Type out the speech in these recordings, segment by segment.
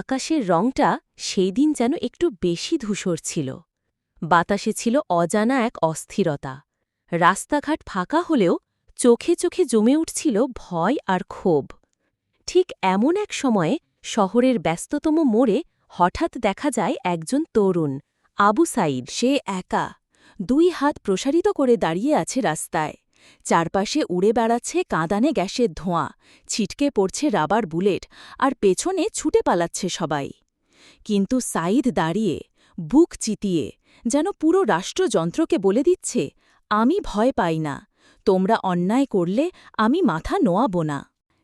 আকাশের রংটা সেই দিন যেন একটু বেশি ধূসর ছিল। বাতাসে ছিল অজানা এক অস্থিরতা। রাস্তাঘাট ফাঁকা হলেও চোখে চোখে জমে উঠছিল ভয় আর ক্ষোভ। ঠিক এমন এক সময়ে শহরের ব্যস্ততম মোড়ে হঠাৎ দেখা যায় একজন তরুণ, আবু সাইদ সে একা, দুই হাত প্রসারিত করে দাঁড়িয়ে আছে রাস্তায়। চারপাশে উড়ে বেড়াচ্ছে কাঁদানে গ্যাসের ধোঁয়া, ছিটকে পড়ছে রাবার বুলেট আর পেছনে ছুটে পালাচ্ছে সবাই। কিন্তু সাইদ দাঁড়িয়ে, বুক চিতিয়ে, যেন পুরো রাষ্ট্রযন্ত্রকে বলে দিচ্ছে, আমি ভয় পাই না, তোমরা অন্যায় করলে আমি মাথা নোয়াব না।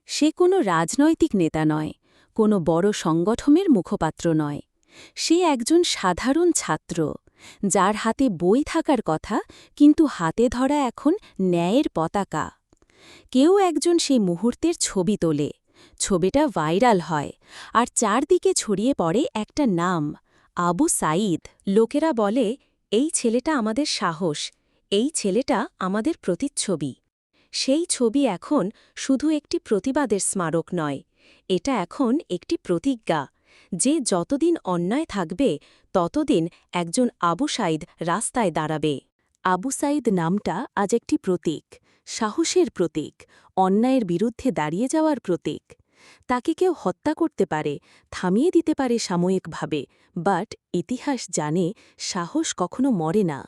সে কোনো রাজনৈতিক নেতা নয়, কোনো বড় সংগঠনের মুখপাত্র নয়। সে একজন সাধারণ ছাত্র। যার হাতে বই থাকার কথা, কিন্তু হাতে ধরা এখন ন্যায়ের পতাকা। কেউ একজন সেই মুহূর্তের ছবি তোলে। ছবিটা ভাইরাল হয় আর চারদিকে ছড়িয়ে পড়ে একটা নাম, আবু সাঈদ। লোকেরা বলে, এই ছেলেটা আমাদের সাহস, এই ছেলেটা আমাদের প্রতিচ্ছবি। সেই ছবি এখন শুধু একটি প্রতিবাদের স্মারক নয়, এটা এখন একটি প্রতিজ্ঞা। যে যতদিন অন্যায় থাকবে, ততদিন একজন আবু সাইদ রাস্তায় দাঁড়াবে। আবু সাইদ নামটা আজ একটি প্রতীক, সাহসের প্রতীক, অন্যায়ের বিরুদ্ধে দাঁড়িয়ে যাওয়ার প্রতীক। তাকে কেউ হত্যা করতে পারে, থামিয়ে দিতে পারে সাময়িকভাবে, বাট ইতিহাস জানে সাহস কখনো মরে না।